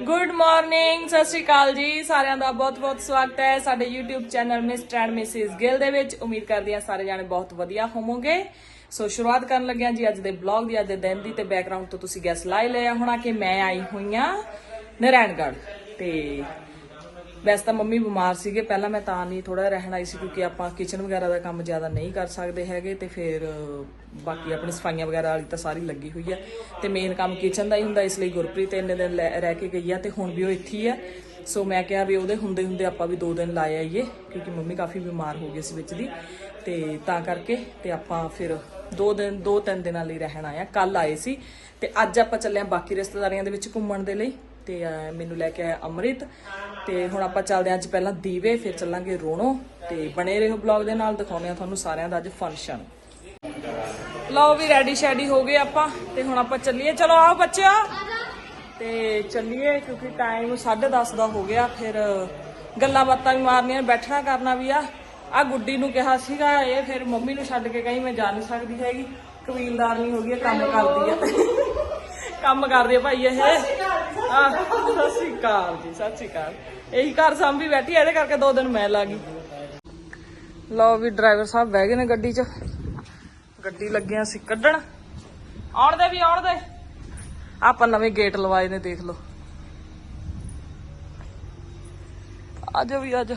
Good morning ਸਤਿ ਸ਼੍ਰੀ ਅਕਾਲ ਜੀ। ਸਾਰਿਆਂ ਦਾ ਬਹੁਤ-ਬਹੁਤ ਸਵਾਗਤ ਹੈ ਸਾਡੇ YouTube channel Mr and Mrs Gill ਦੇ ਵਿੱਚ। ਉਮੀਦ ਕਰਦੀ ਹਾਂ ਸਾਰੇ ਜਾਣੇ ਬਹੁਤ ਵਧੀਆ ਹੋਵੋਗੇ। ਸੋ ਸ਼ੁਰੂਆਤ ਕਰਨ ਲੱਗਿਆ ਜੀ ਅੱਜ ਦੇ ਬਲੌਗ ਦੀ, ਅੱਜ ਦੇ ਦਿਨ ਦੀ ਤੇ ਬੈਕਗ੍ਰਾਉਂਡ ਤੋਂ ਤੁਸੀਂ ਗੈਸ ਲਾ ਹੀ ਲਿਆ ਹੋਣਾ ਕਿ ਮੈਂ ਆਈ ਹੋਈ ਹਾਂ ਨਰੈਣਗੜ੍ਹ ਤੇ ਵੈਸੇ ਤਾਂ ਮੰਮੀ ਬਿਮਾਰ ਸੀਗੇ, ਪਹਿਲਾਂ ਮੈਂ ਤਾਂ ਨਹੀਂ ਥੋੜਾ ਰਹਿਣ ਆਈ ਸੀ ਕਿਉਂਕਿ ਆਪਾਂ ਕਿਚਨ ਵਗੈਰਾ ਦਾ ਕੰਮ ਜ਼ਿਆਦਾ ਨਹੀਂ ਕਰ ਸਕਦੇ ਹੈਗੇ ਤੇ ਫਿਰ ਬਾਕੀ ਆਪਣੀ ਸਫਾਈਆਂ ਵਗੈਰਾ ਵਾਲੀ ਤਾਂ ਸਾਰੀ ਲੱਗੀ ਹੋਈ ਆ। ਤੇ ਮੇਨ ਕੰਮ ਕਿਚਨ ਦਾ ਹੀ ਹੁੰਦਾ, ਇਸ ਲਈ ਗੁਰਪ੍ਰੀਤ ਇੰਨੇ ਦਿਨ ਲੈ- ਰਹਿ ਕੇ ਗਈ ਆ ਤੇ ਹੁਣ ਵੀ ਉਹ ਇੱਥੇ ਹੀ ਆ। ਸੋ ਮੈਂ ਕਿਹਾ ਵੀ ਉਹਦੇ ਹੁੰਦੇ ਹੁੰਦੇ ਆਪਾਂ ਵੀ 2 ਦਿਨ ਲਾਏ ਆਈਏ, ਕਿਉਂਕਿ ਮੰਮੀ ਕਾਫੀ ਬਿਮਾਰ ਹੋ ਗਈ ਸੀ ਵਿੱਚ ਦੀ। ਤੇ ਤਾਂ ਕਰਕੇ ਤੇ ਆਪਾਂ ਫਿਰ 2 ਦਿਨ 2-3 ਦਿਨਾਂ ਲਈ ਰਹਿਣ ਆਇਆ ਕੱਲ ਆਏ ਸੀ ਤੇ ਅੱਜ ਆਪਾਂ ਚੱਲੇ ਆ ਬਾਕੀ ਰਿਸ਼ਤੇਦਾਰੀਆਂ ਦੇ ਵਿੱਚ ਘੁੰਮਣ ਦੇ ਲਈ। ਤੇ ਮੈਨੂੰ ਲੈ ਕੇ ਆਇਆ ਅੰਮ੍ਰਿਤ। ਤੇ ਹੁਣ ਆਪਾਂ ਚੱਲਦੇ ਹਾਂ ਅੱਜ ਪਹਿਲਾਂ ਦੀਵੇ, ਫਿਰ ਚੱਲਾਂਗੇ ਰੋਣੋ। ਤੇ ਬਣੇ ਰਹੋ ਬਲੌਗ ਦੇ ਨਾਲ, ਦਿਖਾਉਂਦੇ ਆ ਤੁਹਾਨੂੰ ਸਾਰਿਆਂ ਦਾ ਅੱਜ ਫੰਕਸ਼ਨ ਲਓ ਵੀ ਰੈਡੀ ਸ਼ੈਡੀ ਹੋ ਗਏ ਆਪਾਂ ਤੇ ਹੁਣ ਆਪਾਂ ਚੱਲੀਏ। ਚਲੋ ਆਓ ਬੱਚਿਓ। ਤੇ ਚੱਲੀਏ ਕਿਉਂਕਿ ਟਾਈਮ 10:30 ਦਾ ਹੋ ਗਿਆ ਫਿਰ ਗੱਲਾਂ ਬਾਤਾਂ ਵੀ ਮਾਰਨੀਆਂ ਬੈਠਣਾ ਕਰਨਾ ਵੀ ਆ। ਆ ਗੁੱਡੀ ਨੂੰ ਕਿਹਾ ਸੀਗਾ ਇਹ ਫਿਰ ਮੰਮੀ ਨੂੰ ਛੱਡ ਕੇ ਕਹੀਂ ਮੈਂ ਜਾ ਨਹੀਂ ਸਕਦੀ ਹੈਗੀ। ਕਬੀਲਦਾਰ ਨਹੀਂ ਹੋ ਗਈ ਕੰਮ ਕਰਦੀ ਆ। ਕੰਮ ਕਰਦੇ ਆ ਭਾਈ ਇਹ। ਆ ਸਤਿ ਸ਼੍ਰੀ ਅਕਾਲ। ਜੀ ਸਤਿ ਸ਼੍ਰੀ ਅਕਾਲ। ਇਹੀ ਘਰ ਸਾਂਭੀ ਬੈਠੀ ਇਹਦੇ ਕਰਕੇ ਦੋ ਦਿਨ ਮੈਂ ਲਾ ਗਈ। ਲਓ ਵੀ ਡਰਾਈਵਰ ਸਾਹਿਬ ਬਹਿ ਗਏ ਨੇ ਗੱਡੀ 'ਚ। ਗੱਡੀ ਲੱਗਿਆ ਸੀ ਕੱਢਣ। ਆਉਣ ਦੇ ਵੀ ਆਉਣ ਦੇ ਆਪਾਂ ਨਵੇਂ ਗੇਟ ਲਵਾਏ ਨੇ, ਦੇਖ ਲਓ। ਆਜੋ ਵੀ, ਆਜੋ।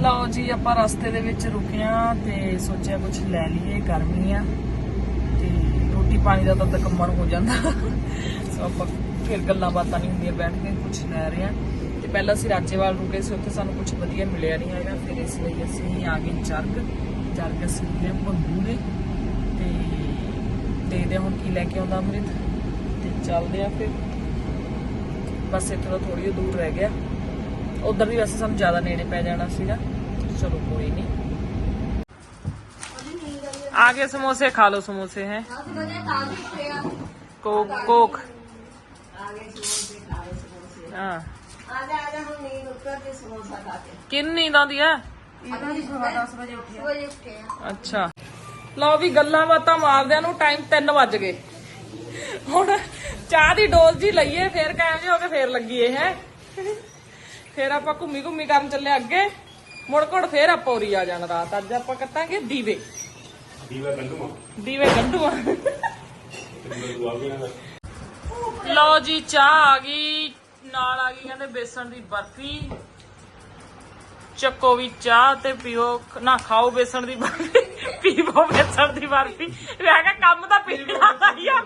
ਲਓ ਜੀ, ਆਪਾਂ ਰਸਤੇ ਦੇ ਵਿੱਚ ਰੁਕੇ ਆ ਤੇ ਸੋਚਿਆ ਕੁਝ ਲੈ ਲਈਏ, ਗਰਮੀ ਆ। ਤੇ ਰੋਟੀ ਪਾਣੀ ਦਾ ਤਾਂ ਤਕੰਮਣ ਹੋ ਜਾਂਦਾ। ਸੋ ਆਪਾਂ ਫਿਰ ਗੱਲਾਂ ਬਾਤਾਂ ਨਹੀਂ ਹੁੰਦੀਆਂ, ਬੈਠ ਕੇ ਕੁਝ ਲੈ ਰਹੇ ਆ। ਪਹਿਲਾਂ ਅਸੀਂ ਰਾਜੇਵਾਲ ਰੁਕੇ ਸੀ ਉੱਥੇ ਸਾਨੂੰ ਕੁਝ ਵਧੀਆ ਮਿਲਿਆ ਨਹੀਂ ਹੈਗਾ ਫਿਰ ਇਸ ਲਈ ਅਸੀਂ ਆ ਗਏ ਜਰਗ ਜਰਗ ਅਸੀਂ ਲਿਆ ਭੰਗੂ ਦੇ ਤੇ ਦੇਖਦੇ ਹਾਂ ਹੁਣ ਕੀ ਲੈ ਕੇ ਆਉਂਦਾ ਅੰਮ੍ਰਿਤ ਤੇ ਚੱਲਦੇ ਆ ਫਿਰ ਬਸ ਇੱਥੇ ਤੋਂ ਥੋੜੀ ਜਿਹੀ ਦੂਰ ਰਹਿ ਗਿਆ ਉਧਰ ਵੀ ਵੈਸੇ ਸਾਨੂੰ ਜ਼ਿਆਦਾ ਨੇੜੇ ਪੈ ਜਾਣਾ ਸੀਗਾ ਚਲੋ ਕੋਈ ਨਹੀਂ आगे समोसे खा लो समोसे हैं कोक कोक हाँ ਕਿੰਨ ਨੀਂਦ ਆਉਂਦੀ ਹੈ ਅੱਛਾ। ਲਓ ਵੀ ਗੱਲਾਂ ਬਾਤਾਂ ਮਾਰਦਿਆਂ ਨੂੰ ਟਾਈਮ 3 ਵੱਜ ਗਏ। ਹੁਣ ਚਾਹ ਦੀ ਡੋਜ਼ ਜੀ ਲਈਏ ਫੇਰ ਕਾਇਮ ਜੇ ਹੋ ਕੇ ਫੇਰ ਲੱਗੀਏ ਹੈ? ਫੇਰ ਆਪਾਂ ਘੁੰਮੀ ਘੁੰਮੀ ਕਰਨ ਚੱਲੇ ਅੱਗੇ। ਮੁੜ ਕੋੜ ਫੇਰ ਆਪਾਂ ਉਰੀ ਆ ਜਾਣਾ ਰਾਤ। ਅੱਜ ਆਪਾਂ ਕੱਟਾਂਗੇ ਦੀਵੇ। ਦੀਵਾ ਕੰਡੂਆ ਦੀਵੇ ਗੰਢੂਆਂ ਦੁਆ ਲਓ ਜੀ ਚਾਹ ਆ ਗਈ। ਨਾਲ ਆ ਗਈ ਕਹਿੰਦੇ ਬੇਸਣ ਦੀ ਬਰਫੀ, ਚੱਕੋ ਵੀ ਚਾਹ ਤੇ ਪੀਓ, ਨਾ ਖਾਓ ਬੇਸਣ ਦੀ ਬਰਫੀ, ਪੀਵੋ ਬੇਸਣ ਦੀ ਬਰਫੀ। ਮੈਂ ਕਿਹਾ ਕੰਮ ਤਾਂ ਪੀਣ ਵਾਲਾ ਹੀ ਆ,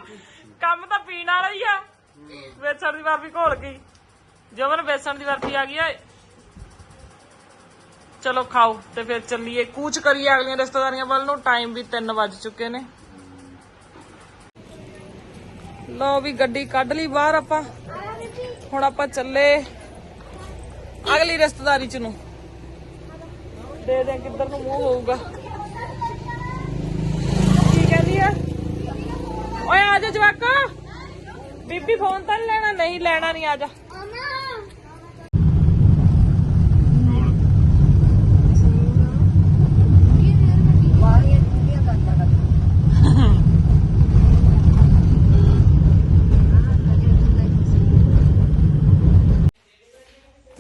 ਕੰਮ ਤਾਂ ਪੀਣ ਵਾਲਾ ਹੀ ਆ। ਬੇਸਣ ਦੀ ਬਰਫੀ ਘੋਲ ਗਈ। ਜਵਨ ਬੇਸਣ ਦੀ ਬਰਫੀ ਆ ਗਈ ਆ। ਚਲੋ ਖਾਓ ਤੇ ਫਿਰ ਚੱਲੀਏ। ਕੂਚ ਕਰੀਏ ਅਗਲੀਆਂ ਰਿਸ਼ਤੇਦਾਰੀਆਂ ਵੱਲ ਨੂੰ। ਟਾਈਮ ਵੀ 3 ਵੱਜ ਚੁੱਕੇ ਨੇ। ਲਓ ਵੀ ਗੱਡੀ ਕੱਢ ਲਈ ਬਾਹਰ ਆਪਾਂ। ਹੁਣ ਆਪਾਂ ਚੱਲੇ ਅਗਲੀ ਰਿਸ਼ਤੇਦਾਰੀ ਚ ਨੂੰ। ਦੇ ਦੇ ਕਿੱਧਰ ਨੂੰ ਮੂੰਹ ਹੋਊਗਾ। ਕੀ ਕਹਿੰਦੀ ਆ? ਓਏ ਆ ਜਾ ਜਵਾਕਾ। ਬੀਬੀ ਫੋਨ ਤਾਂ ਨੀ ਲੈਣਾ, ਨਹੀਂ ਲੈਣਾ ਨਹੀਂ ਆ ਜਾ।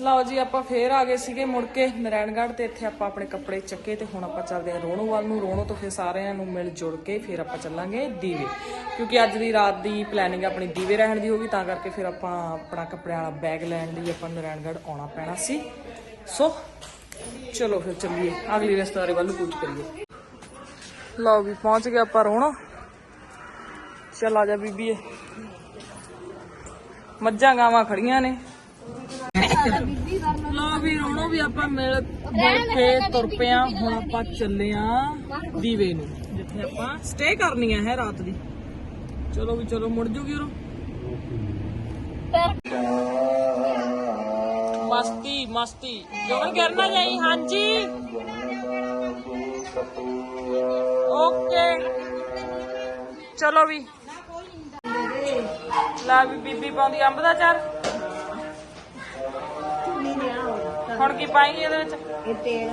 ਲਓ ਜੀ, ਆਪਾਂ ਫੇਰ ਆ ਗਏ ਸੀਗੇ ਮੁੜ ਕੇ ਨਰੈਣਗੜ੍ਹ ਤੇ ਇੱਥੇ ਆਪਾਂ ਆਪਣੇ ਕੱਪੜੇ ਚੱਕੇ ਤੇ ਹੁਣ ਆਪਾਂ ਚੱਲਦੇ ਆ ਰੋਣੋ ਵੱਲ ਨੂੰ। ਰੋਣੋ ਤੋਂ ਫਿਰ ਸਾਰਿਆਂ ਨੂੰ ਮਿਲ ਜੁਲ ਕੇ ਫਿਰ ਆਪਾਂ ਚੱਲਾਂਗੇ ਦੀਵੇ। ਕਿਉਂਕਿ ਅੱਜ ਦੀ ਰਾਤ ਦੀ ਪਲੈਨਿੰਗ ਆਪਣੀ ਦੀਵੇ ਰਹਿਣ ਦੀ ਹੋਗੀ ਤਾਂ ਕਰਕੇ ਫਿਰ ਆਪਾਂ ਆਪਣਾ ਕੱਪੜਿਆਂ ਵਾਲਾ ਬੈਗ ਲੈਣ ਲਈ ਆਪਾਂ ਨਰੈਣਗੜ੍ਹ ਆਉਣਾ ਪੈਣਾ ਸੀ। ਸੋ ਚਲੋ ਫਿਰ ਚੱਲੀਏ। ਅਗਲੀ ਰਿਸ਼ਤੇਦਾਰੀ ਵੱਲ ਨੂੰ ਕੂਚ ਕਰੀਏ। ਲਓ ਵੀ ਪਹੁੰਚ ਗਏ ਆਪਾਂ ਰੋਣਾ। ਚੱਲ ਆ ਜਾ ਬੀਬੀ ਮੱਝਾਂ ਗਾਵਾਂ ਖੜੀਆਂ ਨੇ। ਲੋ ਵੀ ਰੋਣੋ ਵੀ ਆਪਾਂ ਮਿਲ ਮਿਲ ਕੇ ਤੁਰ ਪਿਆ ਹੁਣ ਆਪਾਂ ਚੱਲੇ ਆ ਦੀਵੇ ਨੂੰ, ਜਿੱਥੇ ਆਪਾਂ ਸਟੇ ਕਰਨੀ ਹੈ ਰਾਤ ਦੀ। ਚਲੋ ਵੀ ਚਲੋ, ਮੁੜ ਜੂਗੀ ਉਰੋਂ। ਮਸਤੀ ਮਸਤੀ। ਜੋਨ ਕਰਨਾ ਜਾਈ ਹਾਂਜੀ। ਓਕੇ ਚਲੋ ਵੀ। ਲਾ ਵੀ ਬੀਬੀ ਪਾਉਂਦੀ ਅੰਬ ਦਾ ਚਾਰ। ਹੁਣ ਕੀ ਪਾਏਗੀ ਇਹਦੇ ਵਿੱਚ? ਇਹ ਤੇਲ।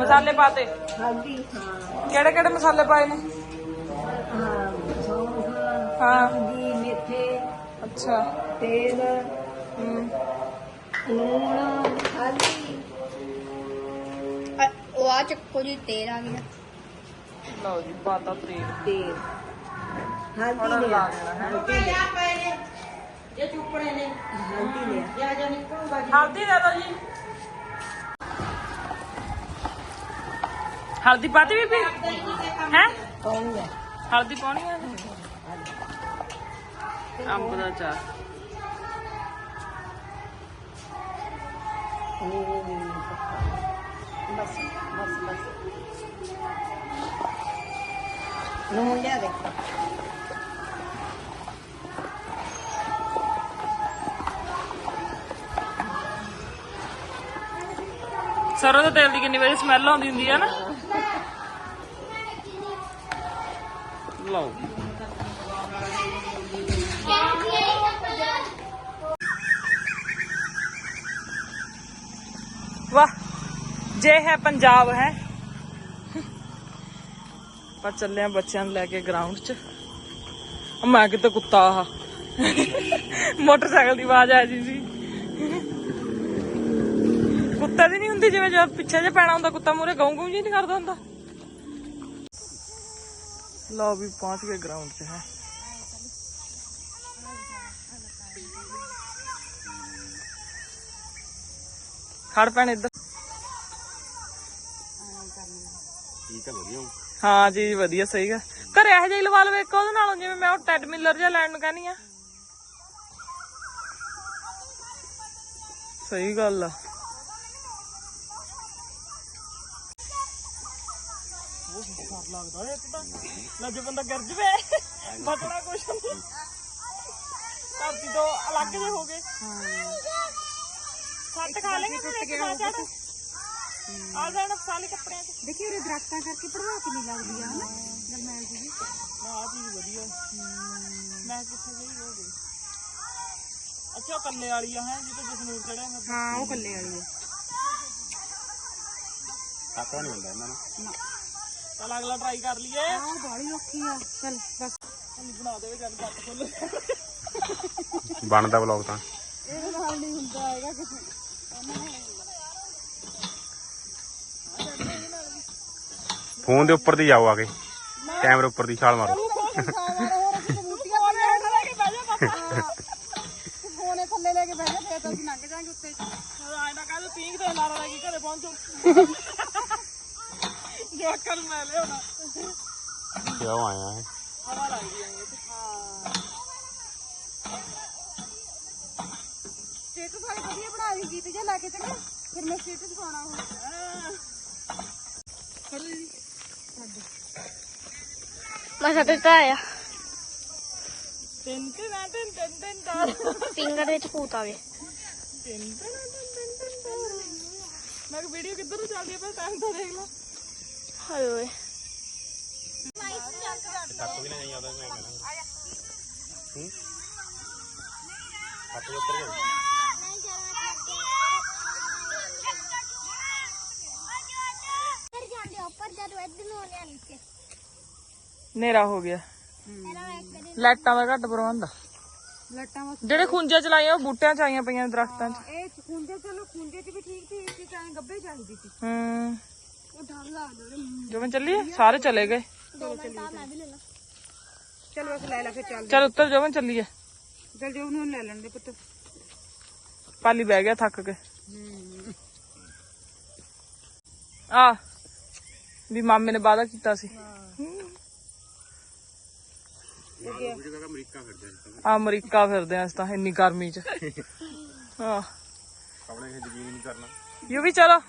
ਮਸਾਲੇ ਪਾਤੇ? ਹਲਦੀ ਹਾਂ। ਕਿਹੜੇ ਕਿਹੜੇ ਮਸਾਲੇ ਪਾਏ ਨੇ? ਹਾਂ ਸੌਂਫ ਹਾਂ। ਹਲਦੀ ਮੇਥੇ ਅੱਛਾ। ਤੇਲ ਹਮ, ਲੂਣ ਹਲਦੀ ਅ- ਉਹ ਆ ਚੱਕੋ ਜੀ ਤੇਲ ਆ ਗਿਆ। ਲਓ ਜੀ ਪਾਤਾ ਤੇਲ। ਤੇਲ। ਹੁਣ ਹਲਦੀ ਲਾ ਲਿਆ ਦੇਣਾ ਹੈ। ਹਲਦੀ ਲਿਆ। ਹਲਦੀ ਲਿਆ। ਹਲਦੀ ਦੇ ਦੋ ਜੀ। ਹਲਦੀ ਪਾਤੀ ਵੀ ਪੀ ਹੈ? ਹਲਦੀ ਪਾਉਣੀ ਹੈ ਅੰਬ ਦਾ ਚਾਰ। ਬਸ ਬਸ ਬਸ ਲੂਣ ਲਿਆ ਦੇ ਸਰੋਂ ਦੇ ਤੇਲ ਦੀ ਕਿੰਨੀ ਵਾਰੀ ਸਮੈਲ ਆਉਂਦੀ ਹੁੰਦੀ ਹੈ ਨਾ? ਲਓ। ਵਾਹ, ਜੇ ਹੈ ਪੰਜਾਬ ਹੈ। ਆਪਾਂ ਚੱਲੇ ਆ ਬੱਚਿਆਂ ਨੂੰ ਲੈ ਕੇ ਗਰਾਊਂਡ 'ਚ। ਮੈਂ ਕਿਤੇ ਕੁੱਤਾ ਆ। ਮੋਟਰਸਾਈਕਲ ਦੀ ਆਵਾਜ਼ ਆ ਜੀ ਸੀ। ਕੁੱਤਾ ਦੀ ਨਹੀਂ ਹੁੰਦੀ, ਜਿਵੇਂ ਜਦ ਪਿੱਛੇ ਜੇ ਪੈਣਾ ਹੁੰਦਾ, ਕੁੱਤਾ ਮੂਰੇ ਗਾਉਂ ਗਾਉਂ ਜੀ ਨਹੀਂ ਕਰਦਾ ਹੁੰਦਾ। ਲਓ ਵੀ ਪਹੁੰਚ ਗਏ ਗਰਾਊਂਡ 'ਚ ਹੈ। ਖੜ ਪੈਣ ਇੱਧਰ। ਠੀਕ ਹੈ ਵਧੀਆ। ਹਾਂ ਜੀ ਵਧੀਆ ਸਹੀ ਗਾ ਘਰੇ ਇਹੋ ਜਿਹੀ ਲਵਾ ਲਵੇ ਇੱਕ ਉਹਦੇ ਨਾਲੋਂ ਜਿਵੇਂ ਮੈਂ ਉਹ ਟੈਡ ਮਿਲਰ ਜਿਹਾ ਲੈਣ ਨੂੰ ਕਹਿੰਦੀ ਆ। ਸਹੀ ਗੱਲ ਆ। ਉਹ ਡਰ ਲੱਗਦਾ ਇੱਕ ਤਾਂ ਨਾ ਜੇ ਬੰਦਾ ਗਿਰ ਜਵੇ ਬਚਣਾ ਕੁਛ ਨਹੀਂ ਧਰਤੀ ਤੋਂ ਅਲੱਗ ਜੇ ਹੋ ਗਏ ਸੱਟ ਖਾ ਲੇਗੇ ਟੁੱਟ ਗਿਆ ਆ ਜਾਣਾ ਸਾਲੇ ਕੱਪੜਿਆਂ 'ਚ ਦੇਖੀ ਉਹ ਦਰਖਤਾਂ ਕਰਕੇ ਪੜਵਾ ਕੇ ਨਹੀਂ ਲੱਗਦੀ ਆ ਗਰਮੈਲ ਜੀ ਨਾ ਆ ਚੀਜ਼ ਵਧੀਆ ਮੈਂ ਕਿੱਥੇ ਗਈ ਹੋ ਗਈ ਅੱਛਾ ਉਹ ਕੱਲੇ ਵਾਲੀ ਆ ਹੈ ਜਿੱਤੇ ਜਸਨੂਰ ਚੜਿਆ ਹੈ ਹਾਂ ਉਹ ਕੱਲੇ ਵਾਲੀ ਆ ਕਾਕਾ ਨਹੀਂ ਹੁੰਦਾ ਇਹਨਾਂ ਨੂੰ ਚੱਲ ਅਗਲਾ ਟਰਾਈ ਕਰ ਲਈਏ। ਆਹ ਬਾਲੀ ਔਖੀ ਆ। ਚਲ ਬਸ। ਹੁਣ ਬਣਾ ਦੇਵੇ ਜਦ ਗੱਟ ਖੋਲ ਬਣਦਾ ਵਲੌਗ ਤਾਂ। ਇਹਦੇ ਨਾਲ ਨਹੀਂ ਹੁੰਦਾ ਹੈਗਾ ਕਿਸੇ ਫੋਨ ਦੇ ਉੱਪਰ ਦੀ ਜਾਓ ਆ ਕੇ। ਕੈਮਰੇ ਉੱਪਰ ਦੀ ਛਾਲ ਮਾਰੋ। ਫੋਨੇ ਥੱਲੇ ਲੈ ਕੇ ਬਹਿ ਜਾ ਫੇਰ ਤਾਂ ਅਸੀਂ ਲੰਘ ਜਾਾਂਗੇ ਉੱਤੇ ਆਏ ਨਾ ਕਹਿੰਦੇ ਪੀਂਗ ਤੇ ਲਾਰਾ ਲੈ ਕੇ ਘਰੇ ਪਹੁੰਚੋ ਜਵਾਕਾਂ ਨੂੰ ਮੈਂ ਲਿਆਉਣਾ ਕਿਉਂ ਆਇਆ ਹੈ ਹਵਾ ਲੱਗਦੀ ਆਂਗੇ ਤੇ ਸਟੇਟਸ ਵਾਲੀ ਵਧੀਆ ਬਣਾ ਲਈ ਗੀਤ ਜਿਹਾ ਲਾ ਕੇ ਚੰਗਾ ਫਿਰ ਮੈਂ ਸਟੇਟਸ ਪਾਉਣਾ ਹੁਣ। ਮੈਂ ਸਾਡੇ ਤਾਂ ਆਇਆ। ਤਿੰਨ ਤਿੰਨ ਤਿੰਨ ਤਿੰਨ ਤਿੰਨ ਚਾਰ ਫਿੰਗਰ ਵਿੱਚ ਭੂਤ ਆਵੇ ਤਿੰਨ ਤਿੰਨ ਤਿੰਨ ਤਿੰਨ ਤਿੰਨ। ਮੈਂ ਕਿ ਵੀਡੀਓ ਕਿੱਧਰ ਨੂੰ ਚੱਲਦੀ ਹੈ ਪਰ ਟਾਈਮ ਤਾਂ ਦੇਖ ਲਾ। ਹਾਏ ਓਏ। ਕੱਪ ਵੀ ਨਾ ਜਾਈ ਆਦਾ ਮੈਂ ਕਹਿੰਦਾ ਹੂੰ ਕੱਪ ਦੇ ਉੱਪਰ ਜਾਓ ਹਨੇਰਾ ਹੋ ਗਿਆ। ਲਾਈਟਾਂ ਦਾ ਘੱਟ ਪ੍ਰਬੰਧ ਆ। ਲੱਟਾਂ ਵਸ ਜਿਹੜੇ ਖੁੰਝੇ ਚਲਾਈਆਂ ਉਹ ਬੂਟਿਆਂ ਚ ਆਈਆਂ ਪਈਆਂ ਦਰਖਤਾਂ ਚ। ਇਹ ਖੁੰਝੇ ਚਲੋ ਖੁੰਝੇ ਚ ਵੀ ਠੀਕ ਸੀ ਇਸ ਚ ਐਂ ਗੱਬੇ ਚਾਹੀਦੀ ਸੀ। ਹੂੰ। ਉਹ ਡਰ ਲੱਗਦਾ ਜਿਵੇਂ ਚੱਲੀਏ? ਸਾਰੇ ਚਲੇ ਗਏ। ਚਲ ਬਸ ਲੈ ਲੈ ਫਿਰ ਚੱਲ ਚਲ ਉੱਤਰ ਜਾਵਾਂ ਚੱਲੀਏ ਚਲ ਜੋ ਉਹਨੂੰ ਲੈ ਲੈਣ ਦੇ ਪੁੱਤ ਪਾਲੀ ਬਹਿ ਗਿਆ ਥੱਕ ਕੇ ਆ ਵੀ ਮਾਮੇ ਨੇ ਵਾਅਦਾ ਕੀਤਾ ਸੀ ਵੀਡੀਓ ਦਾ ਅਮਰੀਕਾ ਫਿਰਦੇ ਨੇ ਆ ਅਮਰੀਕਾ ਫਿਰਦੇ ਆ ਇਸ ਤਾਂ ਇੰਨੀ ਗਰਮੀ ਚ ਆ ਕਪੜੇ ਇਹ ਜਗੀਰ ਨਹੀਂ ਕਰਨਾ ਯੂ ਵੀ ਚਲੋ